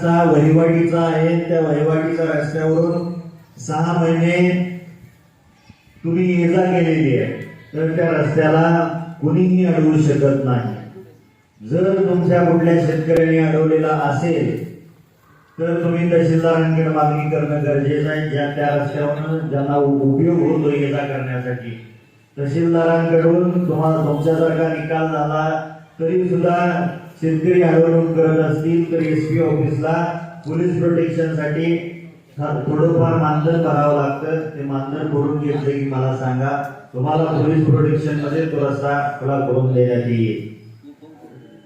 रस्ता वहिवाटीचा आहे. त्या वहिवाटीच्या रस्त्यावरून सहा महिने तुम्ही ये जा केलेली आहे. तर त्या रस्त्याला कुणीही अडवू शकत नाही. जर तुमच्या कुठल्या शेतकऱ्यांनी अडवलेला असेल तर तुम्ही तहसीलदारांकडे मागणी करणं गरजेचं आहे. ज्या त्या रस्त्यावरून ज्यांना उपयोग होतो ये जा करण्यासाठी तहसीलदारांकडून तुम्हाला तुमच्यासारखा निकाल झाला तरी सुद्धा शेतकरी आंदोलन करत असतील तर एस पी ऑफिसला पोलीस प्रोटेक्शनसाठी थोडंफार मानधन करावं लागतं. ते मानधन करून घेतलं की मला सांगा. तुम्हाला पोलीस प्रोटेक्शनमध्ये तो रस्ता खुला करून देण्यात येईल?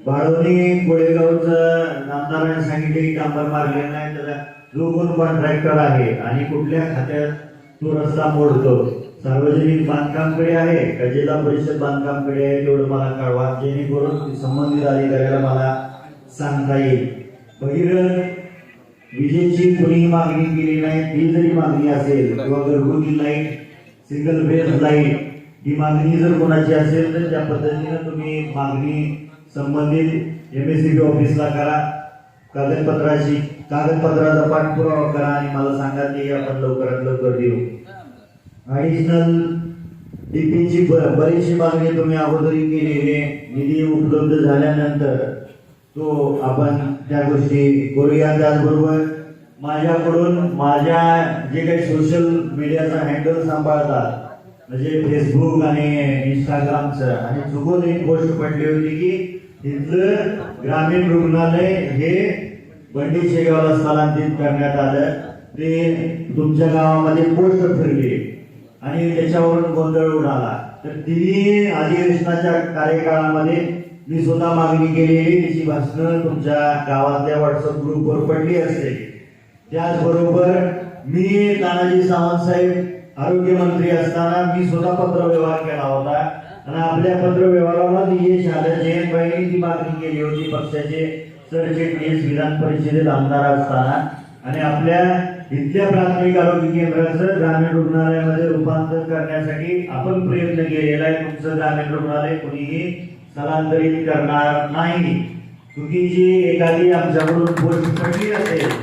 बाळवणी कोळेगावचं आमदारांनी सांगितले की डांबर मारले नाही तर जो कोण कॉन्ट्रॅक्टर आहे आणि कुठल्या खात्यात तो रस्ता मोडतो सार्वजनिक बांधकामकडे आहे का जिल्हा परिषद बांधकामकडे आहे तेवढं मला कळवा जेणेकरून संबंधित अधिकाऱ्याला मला सांगता येईल. बहिरंग विजेची कुणीही मागणी केली नाही ती जरी मागणी असेल किंवा घरगुती लाइट सिंगल फेज लाइट ही मागणी जर कोणाची असेल तर त्या पद्धतीनं तुम्ही मागणी संबंधित एम एस सी बी ऑफिसला करा कागदपत्राची कागदपत्राचा पाठपुरावा करा आणि मला सांगा ते आपण लवकरात लवकर देऊ. ऍडिशनल डीपीची बरीचशी मागणी तुम्ही अगोदरी केलेली आहे निधी उपलब्ध झाल्यानंतर तो आपण त्या गोष्टी करूया. त्याचबरोबर माझ्याकडून माझ्या जे काही सोशल मीडियाचा हँडल सांभाळतात म्हणजे फेसबुक आणि इंस्टाग्रामचं आणि चुकून एक गोष्ट पडली होती की इथलं ग्रामीण रुग्णालय हे बंडी शेगावला स्थलांतरित करण्यात आलं. ते तुमच्या गावामध्ये पोस्ट फिरली. आणि त्याच्यावरून गोंधळ उडाला. तर तिन्ही अधिवेशनाच्या कार्यकाळामध्ये मी स्वतः मागणी केलेली त्याची भाषणं तुमच्या गावातल्या व्हॉट्सअप ग्रुपवर पडली असते. त्याचबरोबर मी तानाजी सावंत साहेब आरोग्यमंत्री असताना मी स्वतः पत्रव्यवहार केला होता. आणि आपल्या पत्रव्यवहाराला यश आलं जयंत भाईंनी ती मागणी केली होती पक्षाचे सरचिटणीस विधान परिषदेत आमदार असताना. आणि आपल्या इथल्या प्राथमिक आरोग्य केंद्राचं ग्रामीण रुग्णालयामध्ये रूपांतर करण्यासाठी आपण प्रयत्न केलेला आहे. तुमचं ग्रामीण रुग्णालय कोणीही स्थलांतरित करणार नाही. चुकीची एखादी आमच्याकडून गोष्ट पडली असेल